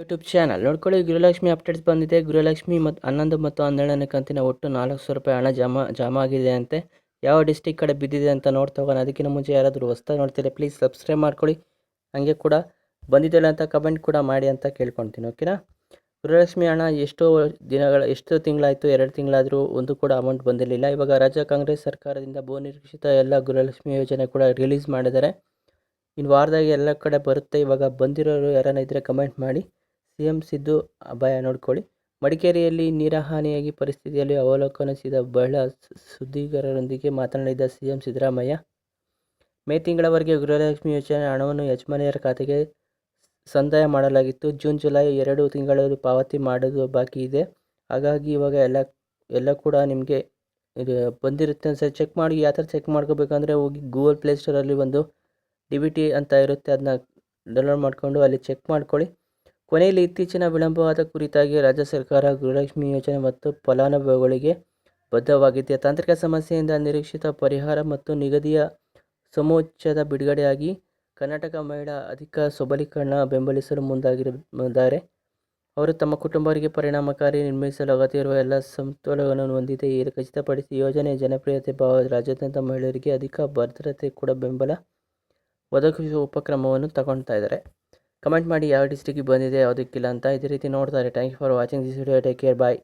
YouTube channel ನೋಡ್ಕೊಳ್ಳಿ, Gruhalakshmi updates ಬಂದಿದೆ. ಗೃಹಲಕ್ಷ್ಮಿ ಮತ್ತು ಹನ್ನೊಂದು ಮತ್ತು ಹನ್ನೆರಡನೇ ಕಂತಿನ ಒಟ್ಟು ನಾಲ್ಕು ಸಾವಿರ ರೂಪಾಯಿ ಹಣ ಜಮಾ ಜಮಾ ಆಗಿದೆ ಅಂತೆ. ಯಾವ ಡಿಸ್ಟಿಕ್ ಕಡೆ ಬಿದ್ದಿದೆ ಅಂತ ನೋಡ್ತಾ ಹೋಗೋಣ. ಅದಕ್ಕಿಂತ ಮುಂಚೆ ಯಾರಾದರೂ ಹೊಸ್ದಾಗಿ ನೋಡ್ತೀರಾ ಪ್ಲೀಸ್ ಸಬ್ಸ್ಕ್ರೈಬ್ ಮಾಡ್ಕೊಳ್ಳಿ. ಹಾಗೆ ಕೂಡ ಬಂದಿದ್ದಲ್ಲ ಅಂತ ಕಮೆಂಟ್ ಕೂಡ ಮಾಡಿ ಅಂತ ಕೇಳ್ಕೊಳ್ತೀನಿ ಓಕೆನಾ ಗೃಹಲಕ್ಷ್ಮಿ ಹಣ ಎಷ್ಟೋ ದಿನಗಳ, ಎಷ್ಟು ತಿಂಗಳಾಯಿತು, ಎರಡು ತಿಂಗಳಾದರೂ ಒಂದು ಕೂಡ ಅಮೌಂಟ್ ಬಂದಿರಲಿಲ್ಲ. ಇವಾಗ ರಾಜ್ಯ ಕಾಂಗ್ರೆಸ್ ಸರ್ಕಾರದಿಂದ ಬಹುನಿರೀಕ್ಷಿತ ಎಲ್ಲ ಗೃಹಲಕ್ಷ್ಮಿ ಯೋಜನೆ ಕೂಡ ರಿಲೀಸ್ ಮಾಡಿದ್ದಾರೆ. ಇನ್ನು ವಾರದಾಗೆ ಎಲ್ಲ ಕಡೆ ಬರುತ್ತೆ. ಇವಾಗ ಬಂದಿರೋರು ಯಾರನ್ನ ಇದ್ದರೆ ಕಮೆಂಟ್ ಮಾಡಿ. ಸಿ ಎಂ ಸಿದ್ದು ಅಭಯ ನೋಡ್ಕೊಳ್ಳಿ. ಮಡಿಕೇರಿಯಲ್ಲಿ ನೀರ ಹಾನಿಯಾಗಿ ಪರಿಸ್ಥಿತಿಯಲ್ಲಿ ಅವಲೋಕನಿಸಿದ ಬಹಳ ಸುದ್ದಿಗಾರರೊಂದಿಗೆ ಮಾತನಾಡಿದ ಸಿಎಂ ಸಿದ್ದರಾಮಯ್ಯ, ಮೇ ತಿಂಗಳವರೆಗೆ ಗೃಹಲಕ್ಷ್ಮಿ ಯೋಜನೆ ಹಣವನ್ನು ಯಜಮಾನಿಯರ ಖಾತೆಗೆ ಸಂದಾಯ ಮಾಡಲಾಗಿತ್ತು. ಜೂನ್, ಜುಲೈ ಎರಡು ತಿಂಗಳಲ್ಲಿ ಪಾವತಿ ಮಾಡೋದು ಬಾಕಿ ಇದೆ. ಹಾಗಾಗಿ ಇವಾಗ ಎಲ್ಲ ಎಲ್ಲ ಕೂಡ ನಿಮಗೆ ಇದು ಬಂದಿರುತ್ತೆ ಸರ್ ಚೆಕ್ ಮಾಡಿ ಯಾವ ಥರ ಚೆಕ್ ಮಾಡ್ಕೋಬೇಕಂದ್ರೆ ಹೋಗಿ ಗೂಗಲ್ ಪ್ಲೇ ಸ್ಟೋರಲ್ಲಿ ಒಂದು ಡಿ ಬಿ ಟಿ ಅಂತ ಇರುತ್ತೆ. ಅದನ್ನ ಡೌನ್ಲೋಡ್ ಮಾಡಿಕೊಂಡು ಅಲ್ಲಿ ಚೆಕ್ ಮಾಡ್ಕೊಳ್ಳಿ. ಕೊನೆಯಲ್ಲಿ ಇತ್ತೀಚಿನ ವಿಳಂಬವಾದ ಕುರಿತಾಗಿ ರಾಜ್ಯ ಸರ್ಕಾರ ಗೃಹಲಕ್ಷ್ಮಿ ಯೋಜನೆ ಮತ್ತು ಫಲಾನುಭವಿಗಳಿಗೆ ಬದ್ಧವಾಗಿದೆ ತಾಂತ್ರಿಕ ಸಮಸ್ಯೆಯಿಂದ ನಿರೀಕ್ಷಿತ ಪರಿಹಾರ ಮತ್ತು ನಿಗದಿಯ ಸಮೋಚ್ಚದ ಬಿಡುಗಡೆಯಾಗಿ ಕರ್ನಾಟಕ ಮಹಿಳಾ ಅಧಿಕ ಸಬಲೀಕರಣ ಬೆಂಬಲಿಸಲು ಮುಂದಾಗಿದ್ದಾರೆ ಅವರು ತಮ್ಮ ಕುಟುಂಬರಿಗೆ ಪರಿಣಾಮಕಾರಿ ನಿರ್ಮಿಸಲು ಅಗತ್ಯವಿರುವ ಎಲ್ಲ ಸಮತೋಲನವನ್ನು ಹೊಂದಿದೆ. ಇದು ಖಚಿತಪಡಿಸಿ, ಯೋಜನೆ ಜನಪ್ರಿಯತೆ ಭಾವ ರಾಜ್ಯಾದ್ಯಂತ ಮಹಿಳೆಯರಿಗೆ ಅಧಿಕ ಭದ್ರತೆ ಕೂಡ ಬೆಂಬಲ ಒದಗಿಸುವ ಉಪಕ್ರಮವನ್ನು ತಗೊಳ್ತಾ ಇದ್ದಾರೆ ಕಮೆಂಟ್ ಮಾಡಿ ಯಾವ ಡಿಸ್ಟಿಕ್ಕಿಗೆ ಬಂದಿದೆ, ಯಾವುದಕ್ಕಿಲ್ಲ ಅಂತ ಇದೇ ರೀತಿ ನೋಡ್ತಾರೆ. Thank you for watching this video take care bye